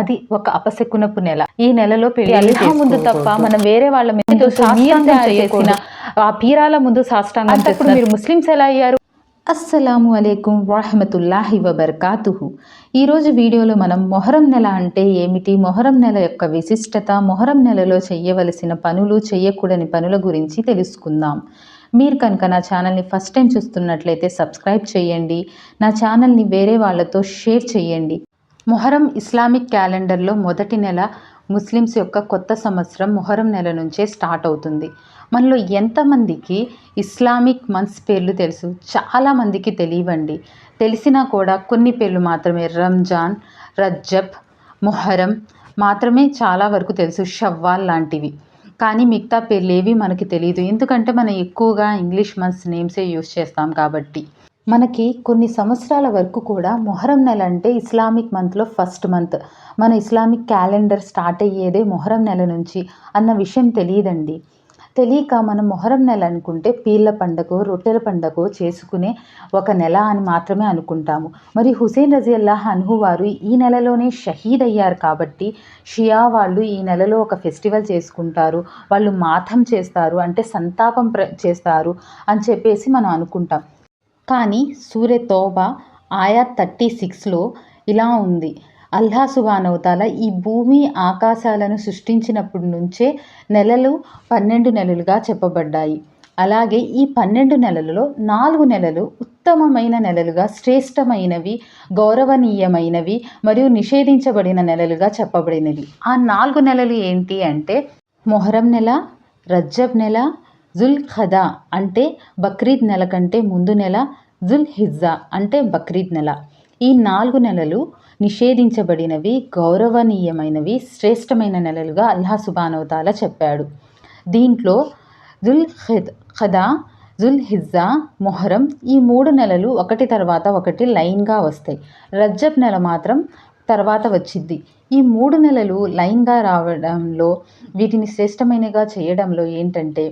అది ఒక అపశకునపు నెల. ఈ నెలలో పెళ్ళి ముందు తప్ప మనం వేరే వాళ్ళ మీద చేసిన ఆ పీరాల ముందు సాష్టాంగం చేసిన మీరు ముస్లిమ్స్ ఎలా అయ్యారు? అస్సలాము అలైకుం వరహమతుల్లాహి వబర్కాతుహు. ఈరోజు వీడియోలో మనం మొహరం నెల అంటే ఏమిటి? మొహరం నెల యొక్క విశిష్టత మొహరం నెలలో చేయవలసిన పనులు చేయకూడని పనుల గురించి తెలుసుకుందాం. మీరు కనుక నా ఛానల్ని ఫస్ట్ టైం చూస్తున్నట్లయితే సబ్స్క్రైబ్ చేయండి. నా ఛానల్ని వేరే వాళ్ళతో షేర్ చేయండి. మొహరం ఇస్లామిక్ క్యాలెండర్లో మొదటి నెల ముస్లిమ్స్ యొక్క కొత్త సంవత్సరం మొహరం నెల నుంచే స్టార్ట్ అవుతుంది. మనలో ఎంతమందికి ఇస్లామిక్ మంత్స్ పేర్లు తెలుసు? చాలామందికి తెలియవండి. తెలిసినా కూడా కొన్ని పేర్లు మాత్రమే. రంజాన్ రజ్జబ్ మొహరం మాత్రమే చాలా వరకు తెలుసు. షవ్వాల్ లాంటివి. కానీ మిగతా పేర్లు ఏవి మనకి తెలియదు ఎందుకంటే మనం ఎక్కువగా ఇంగ్లీష్ మంత్స్ నేమ్సే యూస్ చేస్తాం కాబట్టి. మనకి కొన్ని సంవత్సరాల వరకు కూడా మొహరం నెల అంటే ఇస్లామిక్ మంత్లో ఫస్ట్ మంత్ మన ఇస్లామిక్ క్యాలెండర్ స్టార్ట్ అయ్యేదే మొహరం నెల నుంచి అన్న విషయం తెలియదండి. తెలియక మనం మొహరం నెల అనుకుంటే పీర్ల పండగ రొట్టెల పండగ చేసుకునే ఒక నెల అని మాత్రమే అనుకుంటాము. మరి హుసేన్ రజియల్లాహ్ అన్హు వారు ఈ నెలలోనే షహీద్ అయ్యారు కాబట్టి షియా వాళ్ళు ఈ నెలలో ఒక ఫెస్టివల్ చేసుకుంటారు వాళ్ళు మాథం చేస్తారు అంటే సంతాపం ప్ర చేస్తారు అని చెప్పేసి మనం అనుకుంటాం. కానీ సూర్య తోబా ఆయా థర్టీ సిక్స్లో ఇలా ఉంది. అల్లా సుబానవతాల ఈ భూమి ఆకాశాలను సృష్టించినప్పటి నుంచే నెలలు పన్నెండు నెలలుగా చెప్పబడ్డాయి. అలాగే ఈ పన్నెండు నెలలలో నాలుగు నెలలు ఉత్తమమైన నెలలుగా శ్రేష్టమైనవి గౌరవనీయమైనవి మరియు నిషేధించబడిన నెలలుగా చెప్పబడినవి. ఆ నాలుగు నెలలు ఏంటి అంటే మొహరం నెల రజ్జబ్ నెల జుల్ ఖదా అంటే బక్రీద్ నెల కంటే ముందు నెల జుల్ హిజ్జా అంటే బక్రీద్ నెల. ఈ నాలుగు నెలలు నిషేధించబడినవి గౌరవనీయమైనవి శ్రేష్టమైన నెలలుగా అల్లా సుబానవతాల చెప్పాడు. దీంట్లో జుల్ ఖిద్ ఖదా జుల్ హిజ్జా మొహరం ఈ మూడు నెలలు ఒకటి తర్వాత ఒకటి లైన్గా వస్తాయి. రజ్జబ్ నెల మాత్రం తర్వాత వచ్చింది ఈ మూడు నెలలు లైన్గా రావడంలో వీటిని శ్రేష్టమైనగా చేయడంలో ఏంటంటే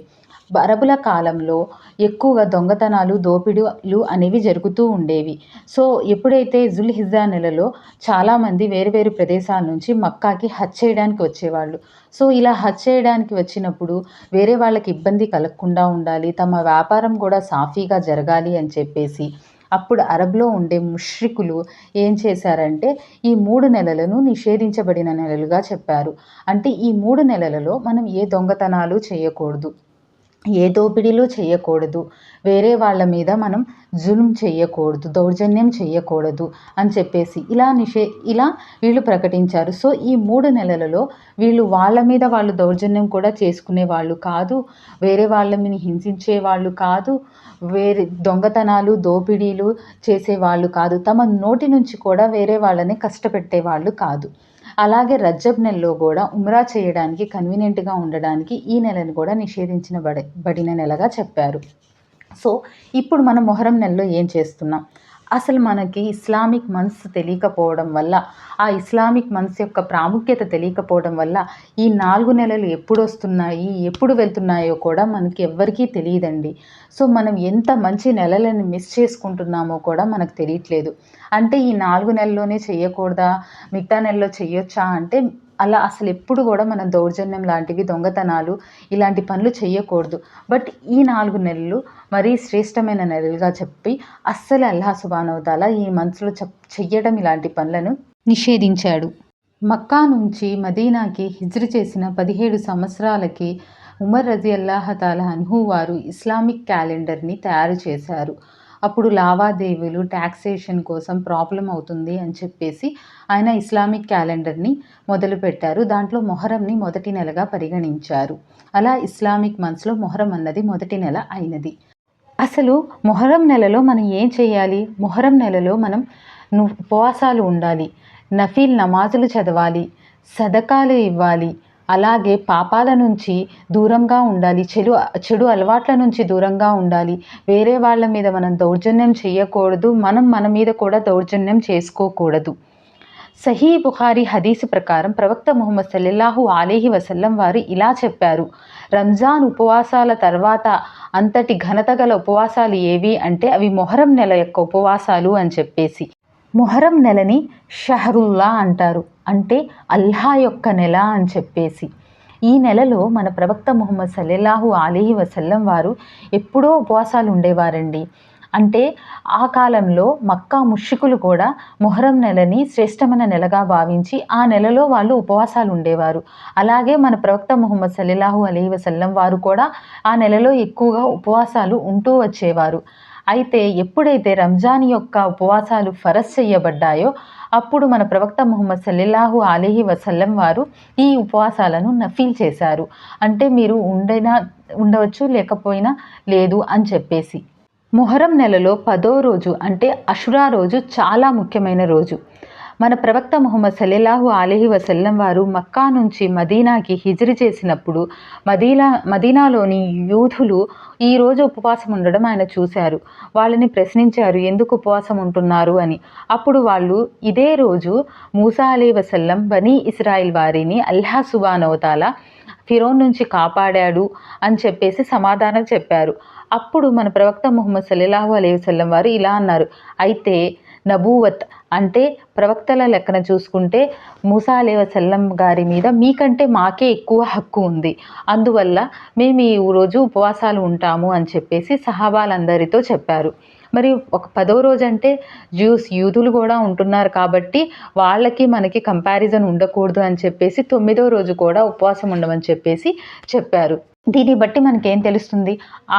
అరబుల కాలంలో ఎక్కువగా దొంగతనాలు దోపిడీలు అనేవి జరుగుతూ ఉండేవి. సో ఎప్పుడైతే జుల్ హిజా నెలలో చాలామంది వేరు వేరు ప్రదేశాల నుంచి మక్కాకి హజ్ చేయడానికి వచ్చేవాళ్ళు. సో ఇలా హజ్ చేయడానికి వచ్చినప్పుడు వేరే వాళ్ళకి ఇబ్బంది కలగకుండా ఉండాలి తమ వ్యాపారం కూడా సాఫీగా జరగాలి అని చెప్పేసి అప్పుడు అరబ్లో ఉండే ముష్రికులు ఏం చేశారంటే ఈ మూడు నెలలను నిషేధించబడిన నెలలుగా చెప్పారు. అంటే ఈ మూడు నెలలలో మనం ఏ దొంగతనాలు చేయకూడదు. ఏ దోపిడీలు చేయకూడదు. వేరే వాళ్ళ మీద మనం జులుం చేయకూడదు దౌర్జన్యం చేయకూడదు అని చెప్పేసి ఇలా నిషే ఇలా వీళ్ళు ప్రకటించారు. సో ఈ మూడు నెలలలో వీళ్ళు వాళ్ళ మీద వాళ్ళు దౌర్జన్యం కూడా చేసుకునే వాళ్ళు కాదు. వేరే వాళ్ళ మీద హింసించే వాళ్ళు కాదు. వేరే దొంగతనాలు దోపిడీలు చేసేవాళ్ళు కాదు. తమ నోటి నుంచి కూడా వేరే వాళ్ళని కష్టపెట్టే వాళ్ళు కాదు. అలాగే రజ్జబ్ నెలలో కూడా ఉమ్రా చేయడానికి కన్వీనియంట్గా ఉండడానికి ఈ నెలను కూడా నిషేధించిన బడి బడిన నెలగా చెప్పారు. సో ఇప్పుడు మనం మొహరం నెలలో ఏం చేస్తున్నాం? అసలు మనకి ఇస్లామిక్ మంత్స్ తెలియకపోవడం వల్ల ఆ ఇస్లామిక్ మంత్స్ యొక్క ప్రాముఖ్యత తెలియకపోవడం వల్ల ఈ నాలుగు నెలలు ఎప్పుడు వస్తున్నాయి ఎప్పుడు వెళ్తున్నాయో కూడా మనకి ఎవ్వరికీ తెలియదండి. సో మనం ఎంత మంచి నెలలను మిస్ చేసుకుంటున్నామో కూడా మనకు తెలియట్లేదు. అంటే ఈ నాలుగు నెలల్లోనే చేయకూడదా మిగతా నెలలో చేయొచ్చా అంటే అలా అసలు ఎప్పుడు కూడా మనం దౌర్జన్యం లాంటివి దొంగతనాలు ఇలాంటి పనులు చేయకూడదు బట్ ఈ నాలుగు నెలలు మరీ శ్రేష్టమైన నెలలుగా చెప్పి అస్సలు అల్లా సుబానవతాల ఈ మనసులో చెప్ చెయ్యడం ఇలాంటి పనులను నిషేధించాడు. మక్కా నుంచి మదీనాకి హిజ్రు చేసిన పదిహేడు సంవత్సరాలకి ఉమర్ రజి అల్లాహతాల అన్హు వారు ఇస్లామిక్ క్యాలెండర్ని తయారు చేశారు. అప్పుడు లావాదేవీలు ట్యాక్సేషన్ కోసం ప్రాబ్లం అవుతుంది అని చెప్పేసి ఆయన ఇస్లామిక్ క్యాలెండర్ని మొదలుపెట్టారు. దాంట్లో మొహరంని మొదటి నెలగా పరిగణించారు. అలా ఇస్లామిక్ మంత్స్లో మొహరం అన్నది మొదటి నెల అయినది. అసలు మొహరం నెలలో మనం ఏం చేయాలి? మొహరం నెలలో మనం ఉపవాసాలు ఉండాలి. నఫీల్ నమాజులు చదవాలి. సదకాలు ఇవ్వాలి. అలాగే పాపాల నుంచి దూరంగా ఉండాలి చెడు చెడు అలవాట్ల నుంచి దూరంగా ఉండాలి. వేరే వాళ్ళ మీద మనం దౌర్జన్యం చేయకూడదు మనం మన మీద కూడా దౌర్జన్యం చేసుకోకూడదు. సహీ బుఖారి హదీసు ప్రకారం ప్రవక్త ముహమ్మద్ సల్లెల్లాహు అలీహి వసల్లం వారు ఇలా చెప్పారు రంజాన్ ఉపవాసాల తర్వాత అంతటి ఘనత గల ఉపవాసాలు ఏవి అంటే అవి మొహరం నెల యొక్క ఉపవాసాలు అని చెప్పేసి. మొహరం నెలని షహరుల్లా అంటారు. అంటే అల్లా యొక్క నెల అని చెప్పేసి. ఈ నెలలో మన ప్రవక్త ముహమ్మద్ సల్లెల్లాహు అలీహి వసల్లం వారు ఎప్పుడో ఉపవాసాలు ఉండేవారండి. అంటే ఆ కాలంలో మక్కా ముషికులు కూడా మొహరం నెలని శ్రేష్టమైన నెలగా భావించి ఆ నెలలో వాళ్ళు ఉపవాసాలు ఉండేవారు. అలాగే మన ప్రవక్త ముహమ్మద్ సల్లిలాహు అలీ వసల్లం వారు కూడా ఆ నెలలో ఎక్కువగా ఉపవాసాలు ఉంటూ వచ్చేవారు. అయితే ఎప్పుడైతే రంజాన్ యొక్క ఉపవాసాలు ఫరస్ చేయబడ్డాయో అప్పుడు మన ప్రవక్త ముహమ్మద్ సల్లెల్లాహు అలీహి వసల్లం వారు ఈ ఉపవాసాలను నఫీల్ చేశారు. అంటే మీరు ఉండైనా ఉండవచ్చు లేకపోయినా లేదు అని చెప్పేసి. మొహరం నెలలో పదో రోజు అంటే అషురా రోజు చాలా ముఖ్యమైన రోజు. మన ప్రవక్త ముహమ్మద్ సలీలాహు అలీహి వసల్లం వారు మక్కా నుంచి మదీనాకి హిజరి చేసినప్పుడు మదీనా మదీనాలోని యూధులు ఈరోజు ఉపవాసం ఉండడం ఆయన చూశారు. వాళ్ళని ప్రశ్నించారు ఎందుకు ఉపవాసం ఉంటున్నారు? అని. అప్పుడు వాళ్ళు ఇదే రోజు మూసా అలీ వసల్లం బనీ ఇస్రాయిల్ వారిని అల్లా సుబానవతాల ఫిరోన్ నుంచి కాపాడాడు అని చెప్పేసి సమాధానం చెప్పారు. అప్పుడు మన ప్రవక్త ముహమ్మద్ సల్లాహు అలీ వసల్లం వారు ఇలా అన్నారు. అయితే నబూవత్ అంటే ప్రవక్తల లెక్కన చూసుకుంటే మూసా అలీ గారి మీద మీకంటే మాకే ఎక్కువ హక్కు ఉంది. అందువల్ల మేము ఈ రోజు ఉపవాసాలు ఉంటాము అని చెప్పేసి సహాబాలందరితో చెప్పారు. మరి ఒక పదో రోజు అంటే జ్యూస్ యూదులు కూడా ఉంటున్నారు కాబట్టి వాళ్ళకి మనకి కంపారిజన్ ఉండకూడదు అని చెప్పేసి తొమ్మిదో రోజు కూడా ఉపవాసం ఉండమని చెప్పేసి చెప్పారు. దీన్ని బట్టి మనకేం తెలుస్తుంది?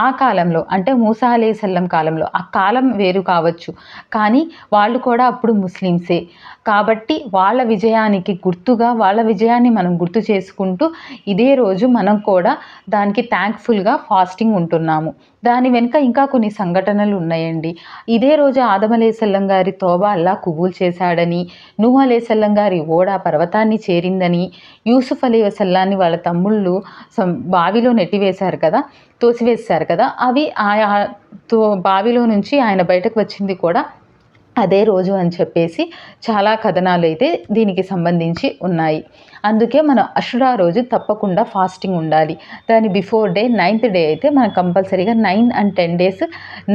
ఆ కాలంలో అంటే మూసా సల్లం కాలంలో ఆ కాలం వేరు కావచ్చు. కానీ వాళ్ళు కూడా అప్పుడు ముస్లిమ్సే. కాబట్టి వాళ్ళ విజయానికి గుర్తుగా వాళ్ళ విజయాన్ని మనం గుర్తు చేసుకుంటూ ఇదే రోజు మనం కూడా దానికి థ్యాంక్ఫుల్గా ఫాస్టింగ్ ఉంటున్నాము. దాని వెనుక ఇంకా కొన్ని సంఘటనలు ఉన్నాయండి. ఇదే రోజు ఆదమలేసల్లం గారి తోబా అల్లా కుబూల్ చేశాడని నూహ్ అలేసల్లం గారి ఓడ పర్వతాన్ని చేరిందని యూసుఫ్ అలీ వసల్లాన్ని వాళ్ళ తమ్ముళ్ళు బావిలో నెట్టివేశారు కదా తోసివేశారు కదా అవి ఆయా తో బావిలో నుంచి ఆయన బయటకు వచ్చింది కూడా అదే రోజు అని చెప్పేసి చాలా కథనాలు అయితే దీనికి సంబంధించి ఉన్నాయి. అందుకే మనం అషురా రోజు తప్పకుండా ఫాస్టింగ్ ఉండాలి. దాని బిఫోర్ డే నైన్త్ డే అయితే మనం కంపల్సరీగా nine and ten days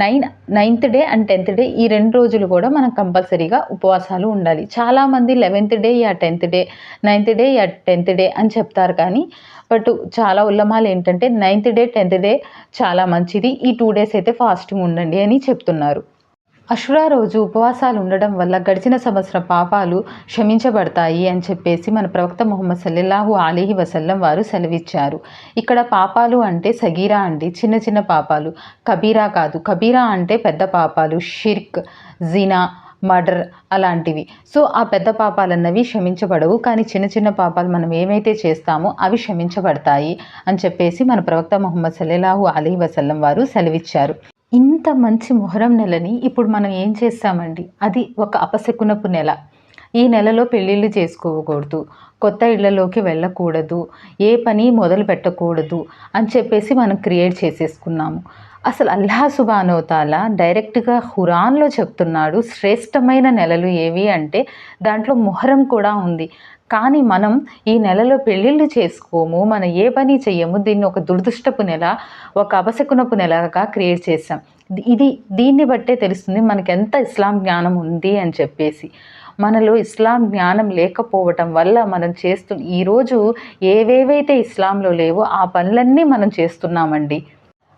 nine ninth day and tenth day ఈ రెండు రోజులు కూడా మనం కంపల్సరీగా ఉపవాసాలు ఉండాలి. చాలామంది లెవెన్త్ డే యా టెన్త్ డే నైన్త్ డే యా టెన్త్ డే అని చెప్తారు కానీ బట్ చాలా ఉల్లమాలు ఏంటంటే నైన్త్ డే టెన్త్ డే చాలా మంచిది. ఈ టూ డేస్ అయితే ఫాస్టింగ్ ఉండండి అని చెప్తున్నారు. అషురా రోజు ఉపవాసాలు ఉండడం వల్ల గడిచిన సంవత్సరం పాపాలు క్షమించబడతాయి అని చెప్పేసి మన ప్రవక్త ముహమ్మద్ సల్లెల్లాహు అలీహి వసల్లం వారు సెలవిచ్చారు. ఇక్కడ పాపాలు అంటే సగీరా అండి చిన్న చిన్న పాపాలు. కబీరా కాదు కబీరా అంటే పెద్ద పాపాలు షిర్క్ జినా మర్డర్ అలాంటివి. సో ఆ పెద్ద పాపాలు అన్నవి క్షమించబడవు కానీ చిన్న చిన్న పాపాలు మనం ఏమైతే చేస్తామో అవి క్షమించబడతాయి అని చెప్పేసి మన ప్రవక్త ముహమ్మద్ సల్లెలాహు అలీ వసల్లం వారు సెలవిచ్చారు. ఇంత మంచి మొహరం నెలని ఇప్పుడు మనం ఏం చేస్తామండి? అది ఒక అపశకునపు నెల. ఈ నెలలో పెళ్ళిళ్ళు చేసుకోకూడదు. కొత్త ఇళ్ళలోకి వెళ్ళకూడదు ఏ పని మొదలు పెట్టకూడదు అని చెప్పేసి మనం క్రియేట్ చేసేసుకున్నాము. అసలు అల్లా సుబానోతాల డైరెక్ట్గా హురాన్లో చెప్తున్నాడు శ్రేష్టమైన నెలలు ఏవి అంటే దాంట్లో మొహరం కూడా ఉంది. కానీ మనం ఈ నెలలో పెళ్ళిళ్ళు చేసుకోము మనం ఏ పని చెయ్యము దీన్ని ఒక దురదృష్టపు నెల ఒక అపశకునపు నెలగా క్రియేట్ చేసాం ఇది దీన్ని బట్టే తెలుస్తుంది మనకి ఎంత ఇస్లాం జ్ఞానం ఉంది అని చెప్పేసి. మనలో ఇస్లాం జ్ఞానం లేకపోవటం వల్ల మనం చేస్తు ఈరోజు ఏవేవైతే ఇస్లాంలో లేవో ఆ పనులన్నీ మనం చేస్తున్నామండి.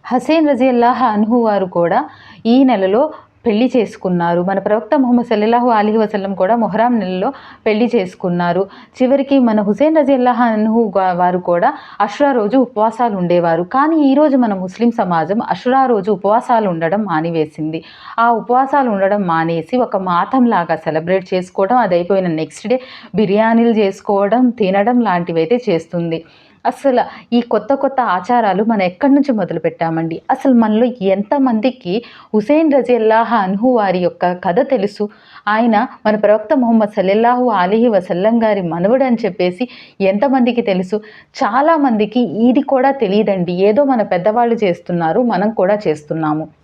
హసేన్ రజియల్లాహ్ అన్హు వారు కూడా ఈ నెలలో పెళ్ళి చేసుకున్నారు. మన ప్రవక్త ముహమ్మద్ సల్లాహు అలీ వసలం కూడా మొహరాం నెలలో పెళ్ళి చేసుకున్నారు. చివరికి మన హుసేన్ రజీల్లాహ్ అన్హు వారు కూడా అష్రా రోజు ఉపవాసాలు ఉండేవారు. కానీ ఈరోజు మన ముస్లిం సమాజం అష్రా రోజు ఉపవాసాలు ఉండడం మానివేసింది. ఆ ఉపవాసాలు ఉండడం మానేసి ఒక మాతంలాగా సెలబ్రేట్ చేసుకోవడం అది అయిపోయిన నెక్స్ట్ డే బిర్యానీలు చేసుకోవడం తినడం లాంటివి అయితే చేస్తుంది. అసలు ఈ కొత్త కొత్త ఆచారాలు మనం ఎక్కడి నుంచి మొదలు పెట్టామండి అసలు మనలో ఎంతమందికి హుసేన్ రజిల్లాహ అన్హు వారి యొక్క కథ తెలుసు? ఆయన మన ప్రవక్త మొహమ్మద్ సల్లెల్లాహు అలీహి వసల్లం గారి మనవుడు అని చెప్పేసి ఎంతమందికి తెలుసు? చాలామందికి ఇది కూడా తెలియదండి. ఏదో మన పెద్దవాళ్ళు చేస్తున్నారు మనం కూడా చేస్తున్నాము.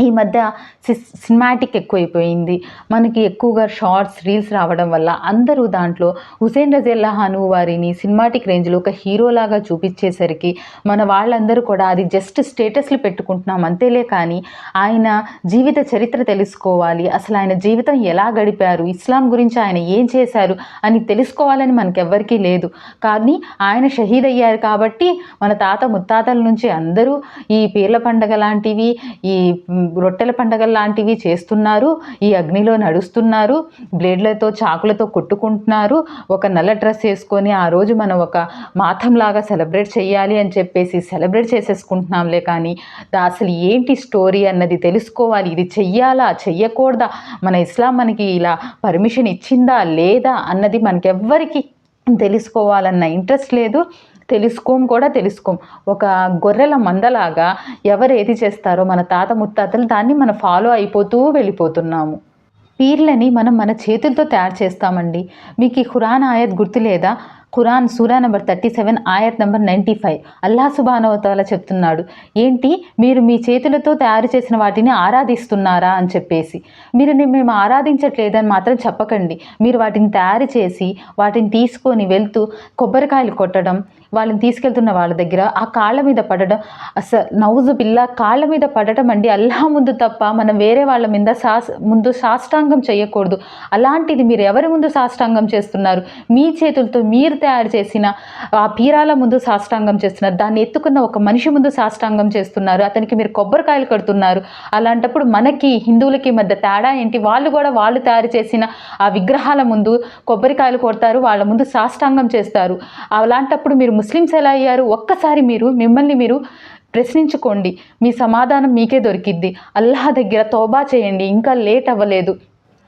ఈ మధ్య సినిమాటిక్ ఎక్కువైపోయింది. మనకి ఎక్కువగా షార్ట్స్ రీల్స్ రావడం వల్ల అందరూ దాంట్లో హుసేన్ రజల్లాహను వారిని సినిమాటిక్ రేంజ్లో ఒక హీరోలాగా చూపించేసరికి మన వాళ్ళందరూ కూడా అది జస్ట్ స్టేటస్లు పెట్టుకుంటున్నాం అంతేలే కానీ ఆయన జీవిత చరిత్ర తెలుసుకోవాలి. అసలు ఆయన జీవితం ఎలా గడిపారు? ఇస్లాం గురించి ఆయన ఏం చేశారు? అని తెలుసుకోవాలని మనకెవ్వరికీ లేదు. కానీ ఆయన షహీద్ అయ్యారు కాబట్టి మన తాత ముత్తాతల నుంచి అందరూ ఈ పీర్ల పండగ లాంటివి ఈ రొట్టెల పండగ లాంటివి చేస్తున్నారు. ఈ అగ్నిలో నడుస్తున్నారు. బ్లేడ్లతో చాకులతో కొట్టుకుంటున్నారు. ఒక నల్ల డ్రెస్ వేసుకొని ఆ రోజు మనం ఒక మాథంలాగా సెలబ్రేట్ చేయాలి అని చెప్పేసి సెలబ్రేట్ చేసేసుకుంటున్నాంలే కానీ అసలు ఏంటి స్టోరీ అన్నది తెలుసుకోవాలి. ఇది చెయ్యాలా? చెయ్యకూడదా? మన ఇస్లాం మనకి ఇలా పర్మిషన్ ఇచ్చిందా? లేదా? అన్నది మనకెవ్వరికి తెలుసుకోవాలన్న ఇంట్రెస్ట్ లేదు. తెలుసుకోం కూడా తెలుసుకోం. ఒక గొర్రెల మందలాగా ఎవరు ఏది చేస్తారో మన తాత ముత్తాతలు దాన్ని మనం ఫాలో అయిపోతూ వెళ్ళిపోతున్నాము. పీర్లని మనం మన చేతులతో తయారు చేస్తామండి. మీకు ఈ ఖురాన్ ఆయత్ గుర్తులేదా ఖురాన్ సూరా నెంబర్ థర్టీ సెవెన్ ఆయత్ నెంబర్ నైంటీ ఫైవ్. అల్లా సుబానవతాల చెప్తున్నాడు. ఏంటి? మీరు మీ చేతులతో తయారు చేసిన వాటిని ఆరాధిస్తున్నారా అని చెప్పేసి. మీరు మేము ఆరాధించట్లేదని మాత్రం చెప్పకండి. మీరు వాటిని తయారు చేసి వాటిని తీసుకొని వెళ్తూ కొబ్బరికాయలు కొట్టడం వాళ్ళని తీసుకెళ్తున్న వాళ్ళ దగ్గర ఆ కాళ్ళ మీద పడడం అసలు నౌజు బిల్లా కాళ్ళ మీద పడటం అండి అల్లా ముందు తప్ప మనం వేరే వాళ్ళ మీద సాస్ ముందు సాష్టాంగం చేయకూడదు అలాంటిది మీరు ఎవరి ముందు సాష్టాంగం చేస్తున్నారు? మీ చేతులతో మీరు తయారు చేసిన ఆ పీరాల ముందు సాష్టాంగం చేస్తున్నారు. దాన్ని ఎత్తుకున్న ఒక మనిషి ముందు సాష్టాంగం చేస్తున్నారు. అతనికి మీరు కొబ్బరికాయలు కడుతున్నారు. అలాంటప్పుడు మనకి హిందువులకి మధ్య తేడా ఏంటి? వాళ్ళు కూడా వాళ్ళు తయారు చేసిన ఆ విగ్రహాల ముందు కొబ్బరికాయలు కొడతారు వాళ్ళ ముందు సాష్టాంగం చేస్తారు. అలాంటప్పుడు మీరు ముస్లిమ్స్ ఎలా అయ్యారు? ఒక్కసారి మీరు మిమ్మల్ని మీరు ప్రశ్నించుకోండి. మీ సమాధానం మీకే దొరికిద్ది. అల్లాహ్ దగ్గర తోబా చేయండి. ఇంకా లేట్ అవ్వలేదు.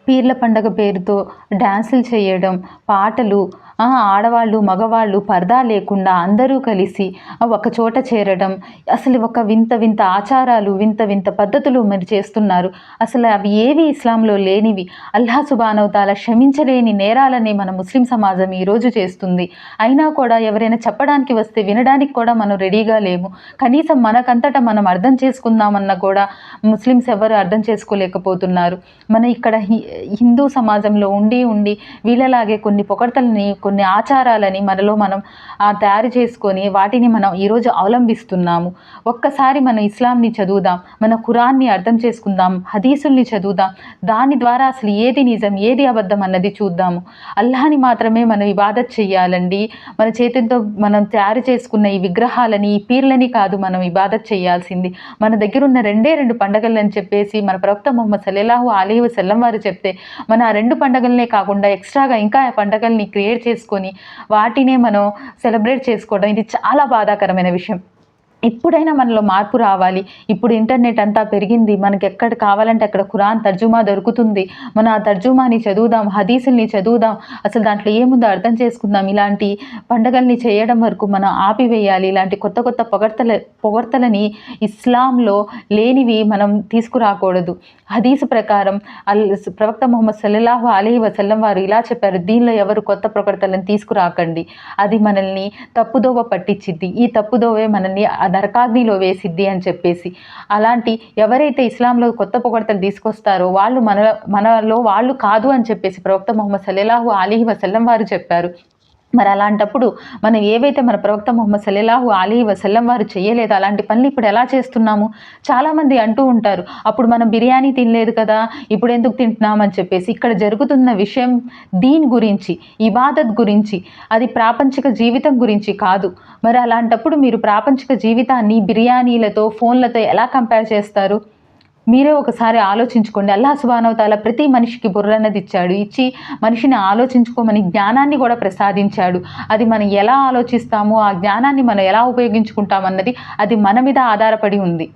పీర్ల పండగ పేరుతో డ్యాన్సులు చేయడం పాటలు ఆడవాళ్ళు మగవాళ్ళు పరదా లేకుండా అందరూ కలిసి ఒక చోట చేరడం అసలు ఒక వింత వింత ఆచారాలు వింత వింత పద్ధతులు మరి చేస్తున్నారు. అసలు అవి ఏవి ఇస్లాంలో లేనివి? అల్లా సుబానవతాల క్షమించలేని నేరాలని మన ముస్లిం సమాజం ఈరోజు చేస్తుంది. అయినా కూడా ఎవరైనా చెప్పడానికి వస్తే వినడానికి కూడా మనం రెడీగా లేము. కనీసం మనకంతటా మనం అర్థం చేసుకుందామన్నా కూడా ముస్లిమ్స్ ఎవరు అర్థం చేసుకోలేకపోతున్నారు. మన ఇక్కడ హిందూ సమాజంలో ఉండి ఉండి వీళ్ళలాగే కొన్ని పొగడ్తలని కొన్ని ఆచారాలని మనలో మనం తయారు చేసుకొని వాటిని మనం ఈరోజు అవలంబిస్తున్నాము. ఒక్కసారి మనం ఇస్లాంని చదువుదాం మన ఖురాన్ని అర్థం చేసుకుందాం హదీసుల్ని చదువుదాం దాని ద్వారా అసలు ఏది నిజం ఏది అబద్ధం అన్నది చూద్దాము. అల్లాని మాత్రమే మనం ఇబాదత్ చెయ్యాలండి. మన చేతులతో మనం తయారు చేసుకున్న ఈ విగ్రహాలని ఈ పీర్లని కాదు మనం ఇబాదత్ చేయాల్సింది మన దగ్గర ఉన్న రెండే రెండు పండగలని చెప్పేసి మన ప్రవక్త మొహమ్మద్ సల్లాహు అలీ వసల్లం వారు చెప్తే మన ఆ రెండు పండగలనే కాకుండా ఎక్స్ట్రాగా ఇంకా ఆ పండగల్ని క్రియేట్ చేసి చేసుకొని వాటినే మనం సెలబ్రేట్ చేసుకోవడం ఇది చాలా బాధాకరమైన విషయం. ఎప్పుడైనా మనలో మార్పు రావాలి. ఇప్పుడు ఇంటర్నెట్ అంతా పెరిగింది. మనకి ఎక్కడ కావాలంటే అక్కడ ఖురాన్ తర్జుమా దొరుకుతుంది. మన ఆ తర్జుమాని చదువుదాం హదీసుల్ని చదువుదాం. అసలు దాంట్లో ఏముందో అర్థం చేసుకుందాం. ఇలాంటి పండగల్ని చేయడం వరకు మనం ఆపివేయాలి. ఇలాంటి కొత్త కొత్త పొగడ్తల పొగడ్తలని ఇస్లాంలో లేనివి మనం తీసుకురాకూడదు. హదీసు ప్రకారం అల్ ప్రవక్త ముహమ్మద్ సల్లాహు అలీ వసల్లం వారు ఇలా చెప్పారు. దీనిలో ఎవరు కొత్త ప్రకటనలను తీసుకురాకండి. అది మనల్ని తప్పుదోవ పట్టించింది ఈ తప్పుదోవే మనల్ని నరకాగ్నిలో వేసిద్ది అని చెప్పేసి. అలాంటి ఎవరైతే ఇస్లాంలో కొత్త పొగడతలు తీసుకొస్తారో వాళ్ళు మన మనలో వాళ్ళు కాదు అని చెప్పేసి ప్రవక్త మొహమ్మద్ సల్లాహు అలీహి వసల్లం వారు చెప్పారు. మరి అలాంటప్పుడు మనం ఏవైతే మన ప్రవక్త ముహమ్మద్ సల్లాహు అలీ వసల్లం వారు చేయలేదు అలాంటి పనులు ఇప్పుడు ఎలా చేస్తున్నాము? చాలామంది అంటూ ఉంటారు అప్పుడు మనం బిర్యానీ తినలేదు కదా ఇప్పుడు ఎందుకు తింటున్నామని చెప్పేసి. ఇక్కడ జరుగుతున్న విషయం దీని గురించి ఇబాదత్ గురించి అది ప్రాపంచిక జీవితం గురించి కాదు. మరి అలాంటప్పుడు మీరు ప్రాపంచిక జీవితాన్ని బిర్యానీలతో ఫోన్లతో ఎలా కంపేర్ చేస్తారు? మీరే ఒకసారి ఆలోచించుకోండి. అల్లా సుబానవతాల ప్రతి మనిషికి బుర్రన్నది ఇచ్చాడు. ఇచ్చి మనిషిని ఆలోచించుకోమని జ్ఞానాన్ని కూడా ప్రసాదించాడు. అది మనం ఎలా ఆలోచిస్తామో ఆ జ్ఞానాన్ని మనం ఎలా ఉపయోగించుకుంటామన్నది అది మన మీద ఆధారపడి ఉంది.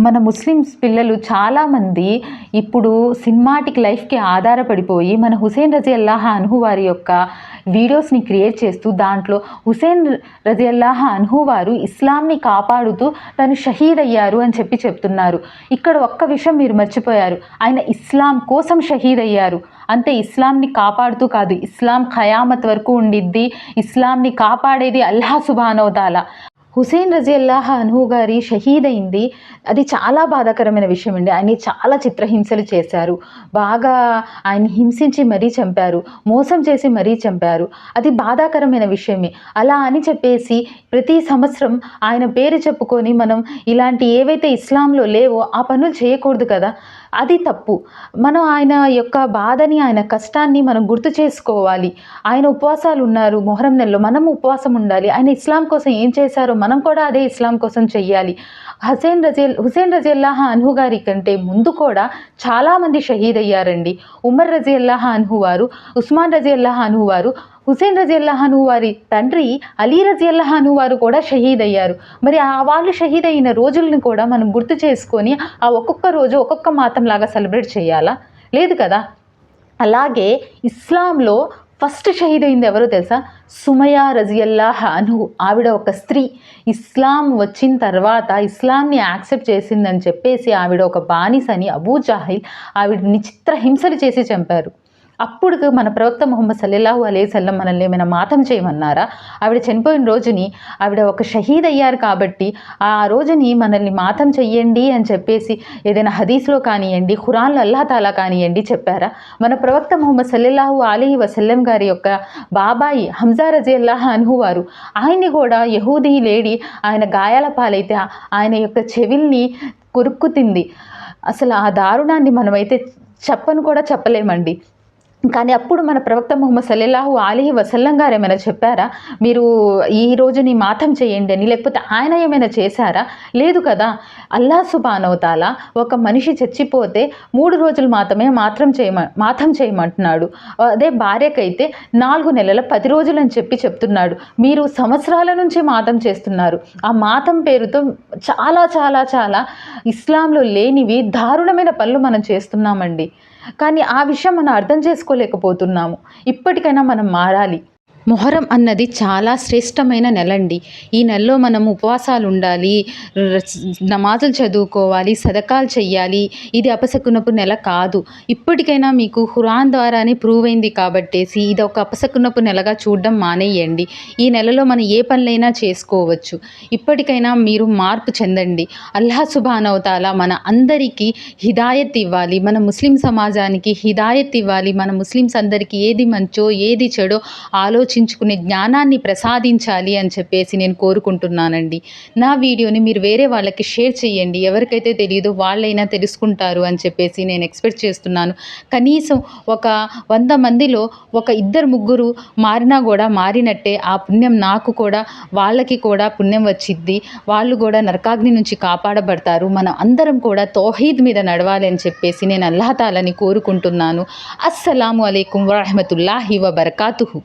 మన ముస్లిమ్స్ పిల్లలు చాలామంది ఇప్పుడు సినిమాటిక్ లైఫ్కి ఆధారపడిపోయి మన హుసేన్ రజీ అల్లాహ అన్హు వారి యొక్క వీడియోస్ని క్రియేట్ చేస్తూ దాంట్లో హుసేన్ రజీ అల్లాహ అన్హు వారు ఇస్లాంని కాపాడుతూ తను షహీద్ అయ్యారు అని చెప్పి చెప్తున్నారు. ఇక్కడ ఒక్క విషయం మీరు మర్చిపోయారు. ఆయన ఇస్లాం కోసం షహీద్ అయ్యారు. అంతే ఇస్లాంని కాపాడుతూ కాదు ఇస్లాం ఖయామత్ వరకు ఉండిద్ది. ఇస్లాంని కాపాడేది అల్లా సుబానోదాల హుసేన్ రజియల్లాహ అన్హు గారి షహీద్ అయింది. అది చాలా బాధాకరమైన విషయం అండి. ఆయన చాలా చిత్రహింసలు చేశారు. బాగా ఆయన హింసించి మరీ చంపారు. మోసం చేసి మరీ చంపారు. అది బాధాకరమైన విషయమే. అలా అని చెప్పేసి ప్రతి సంవత్సరం ఆయన పేరు చెప్పుకొని మనం ఇలాంటి ఏవైతే ఇస్లాంలో లేవో ఆ పనులు చేయకూడదు కదా. అది తప్పు. మనం ఆయన యొక్క బాధని ఆయన కష్టాన్ని మనం గుర్తు చేసుకోవాలి. ఆయన ఉపవాసాలు ఉన్నారు మొహరం నెలలో. మనం ఉపవాసం ఉండాలి. ఆయన ఇస్లాం కోసం ఏం చేశారో మనం కూడా అదే ఇస్లాం కోసం చెయ్యాలి. హసేన్ రజల్ హుసేన్ రజిల్లాహ అన్హు గారి కంటే ముందు కూడా చాలామంది షహీద్ అయ్యారండి ఉమర్ రజియల్లాహ అన్హు వారు ఉస్మాన్ రజియల్లాహ అన్హు వారు. హుసేన్ రజియల్లాహను వారి తండ్రి అలీ రజియల్లాహను వారు కూడా షహీద్ అయ్యారు మరి ఆ వాళ్ళు షహీద్ అయిన రోజులను కూడా మనం గుర్తు చేసుకొని ఆ ఒక్కొక్క రోజు ఒక్కొక్క మాతం లాగా సెలబ్రేట్ చేయాలా? లేదు కదా? అలాగే ఇస్లాంలో ఫస్ట్ షహీద్ అయింది ఎవరో తెలుసా? సుమయా రజియల్లాహ అను ఆవిడ ఒక స్త్రీ. ఇస్లాం వచ్చిన తర్వాత ఇస్లాంని యాక్సెప్ట్ చేసిందని చెప్పేసి ఆవిడ ఒక బానిసని అబూ జాహిల్ ఆవిడని చిత్రహింసలు చేసి చంపారు. అప్పుడు మన ప్రవక్త ముహమ్మద్ సల్లెల్లాహు అలే సల్లం మనల్ని ఏమైనా మాతం చేయమన్నారా? ఆవిడ చనిపోయిన రోజుని ఆవిడ ఒక షహీద్ అయ్యారు కాబట్టి ఆ రోజుని మనల్ని మాతం చెయ్యండి అని చెప్పేసి ఏదైనా హదీస్లో కానివ్వండి ఖురాన్లో అల్లా తాలా కానివ్వండి చెప్పారా? మన ప్రవక్త ముహమ్మద్ సల్లెల్లాహు అలీ వసల్లం గారి యొక్క బాబాయి హంజా రజీ అల్లాహ్ అనుహు వారు ఆయన్ని కూడా యహూదీ లేడీ ఆయన గాయాల పాలైతే ఆయన యొక్క చెవిల్ని కొరుక్కుతింది. అసలు ఆ దారుణాన్ని మనమైతే చెప్పను కూడా చెప్పలేమండి. కానీ అప్పుడు మన ప్రవక్త ముహమ్మద్ సల్లెల్లాహు అలీ వసల్లం గారు ఏమైనా చెప్పారా? మీరు ఈ రోజుని మాతం చేయండి అని లేకపోతే ఆయన ఏమైనా చేశారా? లేదు కదా. అల్లా సుబానవతాల ఒక మనిషి చచ్చిపోతే మూడు రోజులు మాత్రమే మాత్రం చేయమ మాతం చేయమంటున్నాడు. అదే భార్యకైతే నాలుగు నెలల పది రోజులు అని చెప్పి చెప్తున్నాడు. మీరు సంవత్సరాల నుంచి మాతం చేస్తున్నారు. ఆ మాతం పేరుతో చాలా చాలా చాలా ఇస్లాంలో లేనివి దారుణమైన పనులు మనం చేస్తున్నామండి. కానీ ఆ విషయం మనం అర్థం చేసుకోలేకపోతున్నాము ఇప్పటికైనా మనం మారాలి. మొహరం అన్నది చాలా శ్రేష్టమైన నెల అండి ఈ నెలలో మనం ఉపవాసాలు ఉండాలి నమాజులు చదువుకోవాలి సదకాలు చెయ్యాలి. ఇది అపశకునపు నెల కాదు. ఇప్పటికైనా మీకు హురాన్ ద్వారానే ప్రూవ్ అయింది కాబట్టేసి ఇది ఒక అపశకునపు నెలగా చూడడం మానేయండి. ఈ నెలలో మనం ఏ పనులైనా చేసుకోవచ్చు. ఇప్పటికైనా మీరు మార్పు చెందండి. అల్లా సుబానవతాల మన అందరికీ హిదాయత్ ఇవ్వాలి. మన ముస్లిం సమాజానికి హిదాయత్ ఇవ్వాలి. మన ముస్లిమ్స్ అందరికీ ఏది మంచో ఏది చెడో ఆలోచన ఆలోచించుకునే జ్ఞానాన్ని ప్రసాదించాలి అని చెప్పేసి నేను కోరుకుంటున్నానండి. నా వీడియోని మీరు వేరే వాళ్ళకి షేర్ చేయండి. ఎవరికైతే తెలియదో వాళ్ళైనా తెలుసుకుంటారు అని చెప్పేసి నేను ఎక్స్పెక్ట్ చేస్తున్నాను. కనీసం ఒక వంద మందిలో ఒక ఇద్దరు ముగ్గురు మారినా కూడా మారినట్టే ఆ పుణ్యం నాకు కూడా వాళ్ళకి కూడా పుణ్యం వచ్చిద్ది. వాళ్ళు కూడా నరకాగ్ని నుంచి కాపాడబడతారు. మనం అందరం కూడా తోహీద్ మీద నడవాలి అని చెప్పేసి నేను అల్లాహతాలని కోరుకుంటున్నాను. అస్సలాము అలైకుం వరహమతుల్లాహి వబర్కాతుహు.